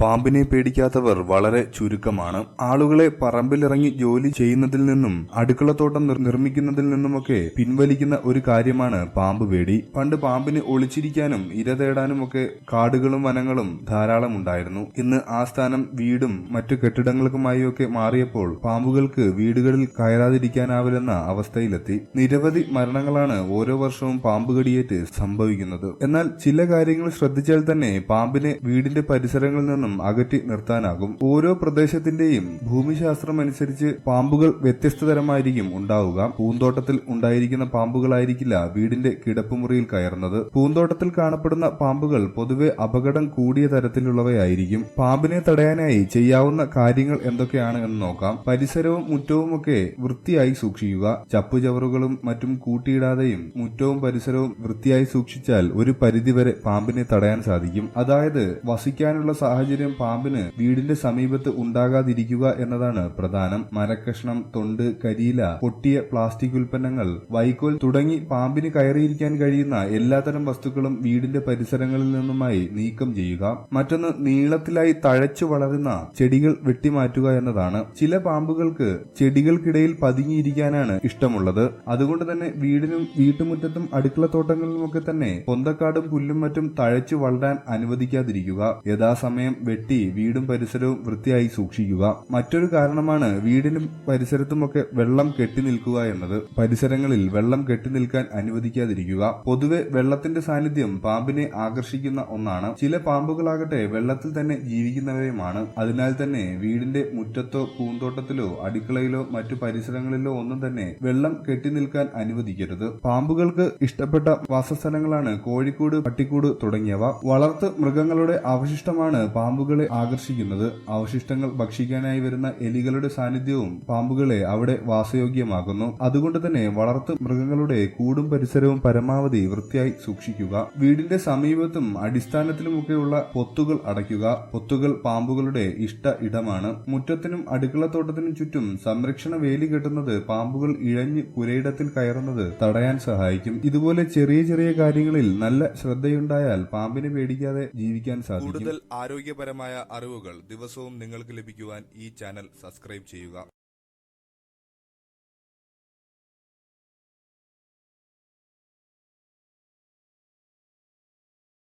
പാമ്പിനെ പേടിക്കാത്തവർ വളരെ ചുരുക്കമാണ്. ആളുകളെ പറമ്പിലിറങ്ങി ജോലി ചെയ്യുന്നതിൽ നിന്നും അടുക്കളത്തോട്ടം നിർ- നിർമ്മിക്കുന്നതിൽ നിന്നുമൊക്കെ പിൻവലിക്കുന്ന ഒരു കാര്യമാണ് പാമ്പ് പേടി. പണ്ട് പാമ്പിന് ഒളിച്ചിരിക്കാനും ഇര തേടാനും ഒക്കെ കാടുകളും വനങ്ങളും ധാരാളം ഉണ്ടായിരുന്നു ഇന്ന് ആ സ്ഥാനം വീടും മറ്റു കെട്ടിടങ്ങൾക്കുമായി ഒക്കെ മാറിയപ്പോൾ പാമ്പുകൾക്ക് വീടുകളിൽ കയറാതിരിക്കാനാവില്ലെന്ന അവസ്ഥയിലെത്തി. നിരവധി മരണങ്ങളാണ് ഓരോ വർഷവും പാമ്പ് കടിയേറ്റ് സംഭവിക്കുന്നത്. എന്നാൽ ചില കാര്യങ്ങൾ ശ്രദ്ധിച്ചാൽ തന്നെ പാമ്പിനെ വീടിന്റെ പരിസരങ്ങളിൽ നിന്നും അകറ്റി നിർത്താനാകും. ഓരോ പ്രദേശത്തിന്റെയും ഭൂമിശാസ്ത്രം അനുസരിച്ച് പാമ്പുകൾ വ്യത്യസ്ത തരമായിരിക്കും ഉണ്ടാവുക. പൂന്തോട്ടത്തിൽ ഉണ്ടായിരിക്കുന്ന പാമ്പുകളായിരിക്കില്ല വീടിന്റെ കിടപ്പുമുറിയിൽ കയറുന്നത്. പൂന്തോട്ടത്തിൽ കാണപ്പെടുന്ന പാമ്പുകൾ പൊതുവെ അപകടം കൂടിയ തരത്തിലുള്ളവയായിരിക്കും. പാമ്പിനെ തടയാനായി ചെയ്യാവുന്ന കാര്യങ്ങൾ എന്തൊക്കെയാണ് എന്ന് നോക്കാം. പരിസരവും മുറ്റവും ഒക്കെ വൃത്തിയായി സൂക്ഷിക്കുക. ചപ്പുചവറുകളും മറ്റും കൂട്ടിയിടാതെയും മുറ്റവും പരിസരവും വൃത്തിയായി സൂക്ഷിച്ചാൽ ഒരു പരിധിവരെ പാമ്പിനെ തടയാൻ സാധിക്കും. അതായത് വസിക്കാനുള്ള സാഹചര്യം പാമ്പിന് വീടിന്റെ സമീപത്ത് ഉണ്ടാകാതിരിക്കുക എന്നതാണ് പ്രധാനം. മരക്കഷ്ണം തൊണ്ട് കരിയില പൊട്ടിയ പ്ലാസ്റ്റിക് ഉൽപ്പന്നങ്ങൾ വൈക്കോൽ തുടങ്ങി പാമ്പിന് കയറിയിരിക്കാൻ കഴിയുന്ന എല്ലാത്തരം വസ്തുക്കളും വീടിന്റെ പരിസരങ്ങളിൽ നിന്നുമായി നീക്കം ചെയ്യുക. മറ്റൊന്ന് നീളത്തിലായി തഴച്ചു വളരുന്ന ചെടികൾ വെട്ടിമാറ്റുക എന്നതാണ്. ചില പാമ്പുകൾക്ക് ചെടികൾക്കിടയിൽ പതുങ്ങിയിരിക്കാനാണ് ഇഷ്ടമുള്ളത്. അതുകൊണ്ട് തന്നെ വീടിനും വീട്ടുമുറ്റത്തും അടുക്കളത്തോട്ടങ്ങളിലുമൊക്കെ തന്നെ പൊന്തക്കാടും പുല്ലും മറ്റും തഴച്ചു വളരാൻ അനുവദിക്കാതിരിക്കുക. യഥാസമയം വെട്ടി വീടും പരിസരവും വൃത്തിയായി സൂക്ഷിക്കുക. മറ്റൊരു കാരണമാണ് വീടിനും പരിസരത്തുമൊക്കെ വെള്ളം കെട്ടി നിൽക്കുക എന്നത്. പരിസരങ്ങളിൽ വെള്ളം കെട്ടി നിൽക്കാൻ അനുവദിക്കാതിരിക്കുക. പൊതുവെ വെള്ളത്തിന്റെ സാന്നിധ്യം പാമ്പിനെ ആകർഷിക്കുന്ന ഒന്നാണ്. ചില പാമ്പുകളാകട്ടെ വെള്ളത്തിൽ തന്നെ ജീവിക്കുന്നവയുമാണ്. അതിനാൽ തന്നെ വീടിന്റെ മുറ്റത്തോ പൂന്തോട്ടത്തിലോ അടുക്കളയിലോ മറ്റു പരിസരങ്ങളിലോ ഒന്നും തന്നെ വെള്ളം കെട്ടി നിൽക്കാൻ അനുവദിക്കരുത്. പാമ്പുകൾക്ക് ഇഷ്ടപ്പെട്ട വാസസ്ഥലങ്ങളാണ് കോഴിക്കൂട് പട്ടിക്കൂട് തുടങ്ങിയവ. വളർത്ത് മൃഗങ്ങളുടെ അവശിഷ്ടമാണ് പാമ്പുകളെ ആകർഷിക്കുന്നത് അവശിഷ്ടങ്ങൾ ഭക്ഷിക്കാനായി വരുന്ന എലികളുടെ സാന്നിധ്യവും പാമ്പുകളെ അവിടെ വാസയോഗ്യമാക്കുന്നു. അതുകൊണ്ട് തന്നെ വളർത്തു മൃഗങ്ങളുടെ കൂടും പരിസരവും പരമാവധി വൃത്തിയായി സൂക്ഷിക്കുക. വീടിന്റെ സമീപത്തും അടിസ്ഥാനത്തിലുമൊക്കെയുള്ള പൊത്തുകൾ അടയ്ക്കുക. പൊത്തുകൾ പാമ്പുകളുടെ ഇഷ്ട ഇടമാണ്. മുറ്റത്തിനും അടുക്കളത്തോട്ടത്തിനും ചുറ്റും സംരക്ഷണ വേലി കെട്ടുന്നത് പാമ്പുകൾ ഇഴഞ്ഞ് പുരയിടത്തിൽ കയറുന്നത് തടയാൻ സഹായിക്കും. ഇതുപോലെ ചെറിയ ചെറിയ കാര്യങ്ങളിൽ നല്ല ശ്രദ്ധയുണ്ടായാൽ പാമ്പിനെ പേടിക്കാതെ ജീവിക്കാൻ സാധിക്കും. കൂടുതൽ ആരോഗ്യപരമായ അറിവുകൾ ദിവസവും നിങ്ങൾക്ക് ലഭിക്കുവാൻ ഈ ചാനൽ സബ്സ്ക്രൈബ് ചെയ്യുക.